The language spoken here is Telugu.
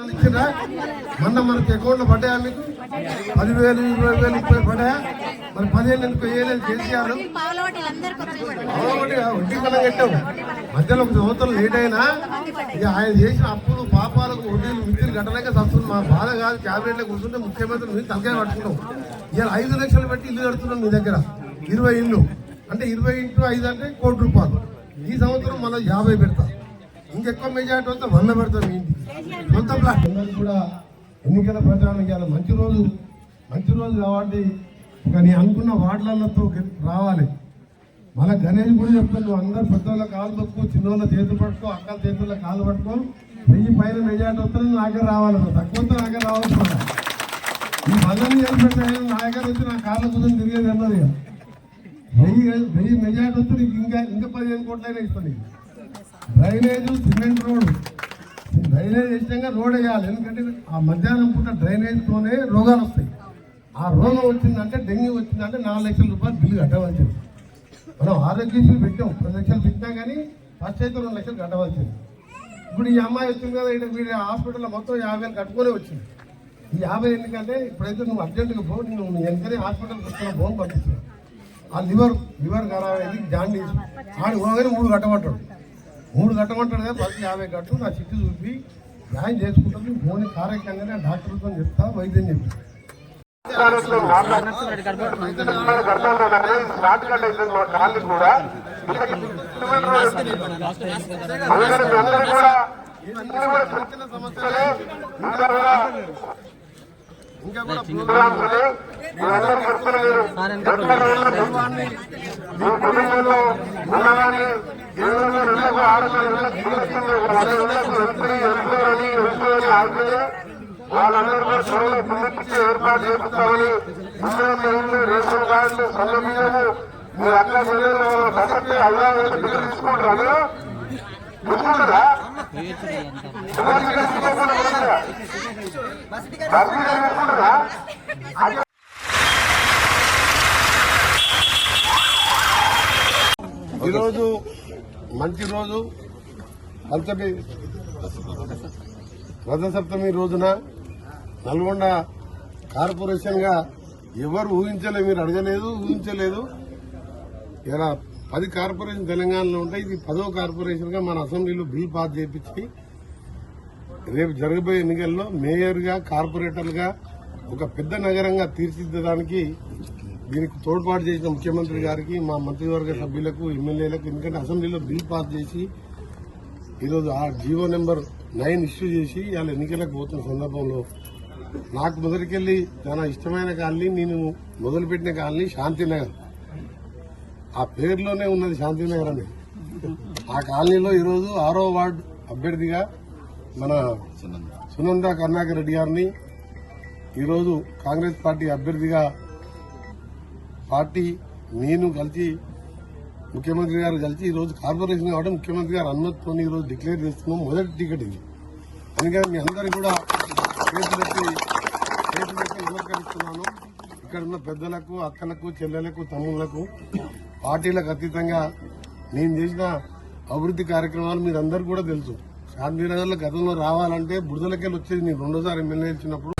ఇచ్చిందా మొన్న మనకి అకౌంట్లో పడ్డాయా మీకు? పదివేలు ఇరవై వేలు ముప్పై పడ్డాయా? మరి పదిహేను ఎందుకు వేయలేదు కేసీఆర్ వడ్డీ పని కట్టాం మధ్యలో ఒక సంవత్సరం లేట్ అయినా ఇక ఆయన చేసిన అప్పులు పాపాలకు వడ్డీలు మిత్రులు కట్టలేక వస్తుంది మా బాధ కాదు క్యాబినెట్లో కూర్చుంటే ముఖ్యమంత్రి మీరు తలకాయ పట్టుకుంటాం ఇవాళ ఐదు లక్షలు పెట్టి ఇల్లు కడుతున్నాం మీ దగ్గర. ఇరవై ఇల్లు. అంటే ఇరవై ఇంటూ ఐదు అంటే కోటి రూపాయలు. ఈ సంవత్సరం మళ్ళీ యాభై పెడతాం. ఇంకెక్కువ మెజార్టీ వస్తే వంద పెడతాం మీ ఇంటికి. కూడా ఎన్నికల ప్రచారం ఇవాళ మంచి రోజు. మంచి రోజు కాబట్టి ఒక నీ అనుకున్న వార్డులతో రావాలి. మన గణేష్ కూడా చెప్తాను అందరు పెద్దవాళ్ళ కాలు పట్టుకో చిన్నోళ్ళ చేతులు పట్టుకో అక్కల చేతుల కాలు పట్టుకో. వెయ్యి పైన మెజార్టీ వస్తారని నాకే రావాలి తక్కువ నాకే రావచ్చు ఈ మళ్ళీ చేసి నా దగ్గర వచ్చి నా కాళ్ళ కుదని తిరిగేది అన్నది వెయ్యి వెయ్యి మెజార్టీ వస్తే నీకు ఇంకా ఇంకా పదిహేను కోట్లైనా ఇస్తాను నీకు డ్రైనేజ్ సిమెంట్ రోడ్ డ్రైనేజ్ ఇష్టంగా రోడ్ వేయాలి. ఎందుకంటే ఆ మధ్యాహ్నం పూట డ్రైనేజ్తోనే రోగాలు వస్తాయి. ఆ రోగం వచ్చిందంటే డెంగ్యూ వచ్చిందంటే నాలుగు లక్షల రూపాయలు బిల్లు కట్టవలసింది. మనం ఆరోగ్యశ్రీ పెట్టాం. పది లక్షలు పెట్టినా కానీ ఫస్ట్ అయితే రెండు లక్షలు కట్టవలసింది. ఇప్పుడు ఈ అమ్మాయి వచ్చింది కదా ఇక్కడ వీడి హాస్పిటల్లో మొత్తం యాభై వేలు కట్టుకునే వచ్చింది. ఈ యాభై ఎందుకంటే ఇప్పుడైతే నువ్వు అర్జెంటుగా పో నువ్వు నువ్వు హాస్పిటల్కి వస్తున్న ఫోన్ పట్టించావు ఆ లివర్ లివర్ ఖరాబ్ అయింది జాండీస్. ఆడు పోగానే మూడు కట్టబడ్డాడు మూడు కట్టమంటాడు కదా ఫస్ట్ యాభై కట్టు నా చిట్టు చూపి జాయిన్ చేసుకుంటుంది ఫోన్ కార్యక్రమంగానే డాక్టర్తో చెప్తా వైద్యం చెప్తా. ఇంకా కూడా కూడా కుటుంబంలో ఆడుతుంది వాళ్ళందరూ కూడా త్వరలో పిల్లలకి ఏర్పాటు చేస్తామని అందరూ రేషన్ కార్డులు సొంత బియ్యము మీరు అక్క చెల్లెలు వాళ్ళ అల్లా బిల్లు తీసుకుంటారు తీసుకుంటారా ఎవరికి ఈరోజు మంచి రోజు. అంతటి రథసప్తమి రోజున నల్గొండ కార్పొరేషన్గా ఎవరు ఊహించలేదు మీరు అడగలేదు ఊహించలేదు. ఇలా పది కార్పొరేషన్ తెలంగాణలో ఉంటాయి ఇది పదో కార్పొరేషన్గా మన అసెంబ్లీలో బిల్ పాస్ చేయించి రేపు జరగబోయే ఎన్నికల్లో మేయర్గా కార్పొరేటర్గా ఒక పెద్ద నగరంగా తీర్చిదిద్దడానికి దీనికి తోడ్పాటు చేసిన ముఖ్యమంత్రి గారికి మా మంత్రివర్గ సభ్యులకు ఎమ్మెల్యేలకు ఎందుకంటే అసెంబ్లీలో బిల్ పాస్ చేసి ఈరోజు ఆ జీవో నెంబర్ నైన్ ఇష్యూ చేసి వాళ్ళ ఎన్నికలకు పోతున్న సందర్భంలో నాకు మొదటికెళ్ళి చాలా ఇష్టమైన కాలనీ నేను మొదలుపెట్టిన కాలనీ శాంతినగర్. ఆ పేరులోనే ఉన్నది శాంతినగర్ అని. ఆ కాలనీలో ఈరోజు ఆరో వార్డు అభ్యర్థిగా మన సునంద కరుణాకర్ రెడ్డి గారిని ఈరోజు కాంగ్రెస్ పార్టీ అభ్యర్థిగా పార్టీ నేను కలిసి ముఖ్యమంత్రి గారు కలిసి ఈ రోజు కార్పొరేషన్ కాబట్టి ముఖ్యమంత్రి గారు అనుమతితో ఈ రోజు డిక్లేర్ చేస్తున్నాం. మొదటి టికెట్ ఇది. అందుకని మీ అందరికీ కూడా చేతులెత్తి చేతులెత్తి నమస్కరిస్తున్నాను. ఇక్కడ ఉన్న పెద్దలకు అక్కలకు చెల్లెలకు తమ్ముళ్ళకు పార్టీలకు అతీతంగా నేను చేసిన అభివృద్ధి కార్యక్రమాలు మీరందరూ కూడా తెలుసు. శాంతినగర్లో గతంలో రావాలంటే బురదలకెళ్ళి వచ్చేది నేను రెండోసారి ఎమ్మెల్యే ఇచ్చినప్పుడు